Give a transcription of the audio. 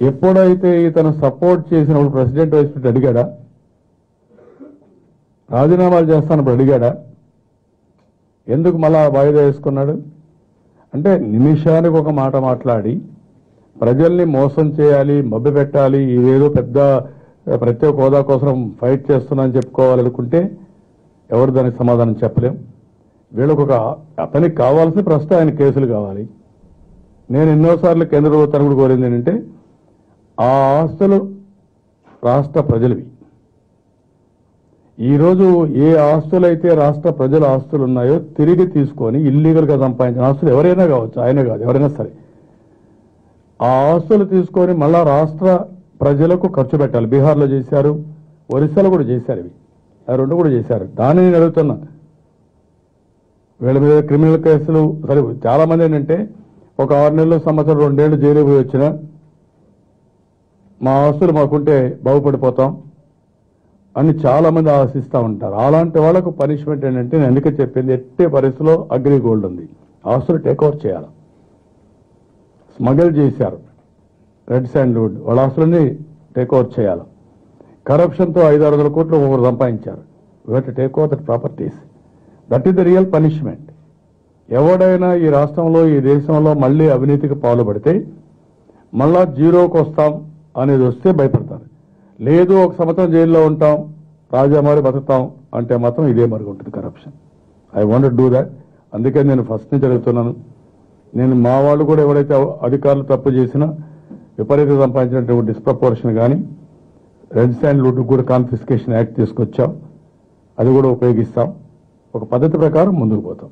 ఎప్పుడైతే ఇతను సపోర్ట్ చేసినప్పుడు ప్రెసిడెంట్ వైస్ ప్రెసిడెంట్ అడిగాడా? రాజీనామాలు చేస్తానప్పుడు అడిగాడా? ఎందుకు మళ్ళా వాయిదా వేసుకున్నాడు? అంటే నిమిషానికి ఒక మాట మాట్లాడి ప్రజల్ని మోసం చేయాలి మభ్య పెట్టాలి ఇదేదో పెద్ద ప్రత్యేక హోదా కోసం ఫైట్ చేస్తున్నానని చెప్పుకోవాలనుకుంటే ఎవరు దానికి సమాధానం చెప్పలేం. వీళ్ళకు ఒక అతనికి కావాల్సిన ప్రస్తుతం ఆయన కేసులు కావాలి. నేను ఎన్నోసార్లు కేంద్ర ప్రభుత్వాన్ని కూడా కోరింది ఏంటంటే ఆ ఆస్తులు రాష్ట్ర ప్రజలవి. ఈరోజు ఏ ఆస్తులైతే రాష్ట్ర ప్రజల ఆస్తులు ఉన్నాయో తిరిగి తీసుకొని ఇల్లీగల్గా సంపాదించిన ఆస్తులు ఎవరైనా కావచ్చు ఆయన కాదు ఎవరైనా సరే. ఆ ఆస్తులు తీసుకొని మళ్ళా రాష్ట్ర ప్రజలకు ఖర్చు పెట్టాలి. బీహార్లో చేశారు ఒరిస్సాలో కూడా చేశారు ఇవి. ఆ రెండు కూడా చేశారు. దాన్ని నేను అడుగుతున్నా. వీళ్ళ మీద క్రిమినల్ కేసులు సరే చాలా మంది ఏంటంటే ఒక ఆరు నెలలు సంవత్సరం రెండేళ్ళు జైలు పోయి వచ్చిన మా ఆస్తులు మాకుంటే బాగుపడిపోతాం అని చాలామంది ఆశిస్తూ ఉంటారు. అలాంటి వాళ్ళకు పనిష్మెంట్ ఏంటంటే నేను ఎందుకే చెప్పింది? ఎట్టే పరిస్థితిలో అగ్రి గోల్డ్ ఉంది. ఆస్తులు టేక్ ఓవర్ చేయాలి. స్మగల్ చేశారు. రెడ్ శాండ్వుడ్ వాళ్ళ ఆస్తులన్నీ టేక్ ఓవర్ చేయాలి. కరప్షన్తో ఐదు ఆరు వందల కోట్లు ఒకరు సంపాదించారు. వీటి take over that properties that is the real punishment ఎవడైనా ఈ రాష్ట్రంలో ఈ దేశంలో మళ్ళీ అవినీతికి పాల్పడితే మళ్ళా జీరోకి వస్తాం. అనేది వస్తే భయపడతారు. లేదు ఒక సంవత్సరం జైల్లో ఉంటాం రాజామారి బతుకుతాం అంటే మాత్రం ఇదే మరుగు ఉంటుంది corruption I want do that అందుకే నేను ఫస్ట్ నుంచి అడుగుతున్నాను. నేను మా వాళ్ళు కూడా ఎవరైతే అధికారులు తప్పు చేసినా విపరీత సంపాదించినటువంటి డిస్ప్రపోర్షన్ కానీ రెడ్ శాండ్ లూట్ కూడా కాన్ఫిస్కేషన్ యాక్ట్ తీసుకొచ్చాం. అది కూడా ఉపయోగిస్తాం. ఒక పద్ధతి ప్రకారం ముందుకు పోతాం.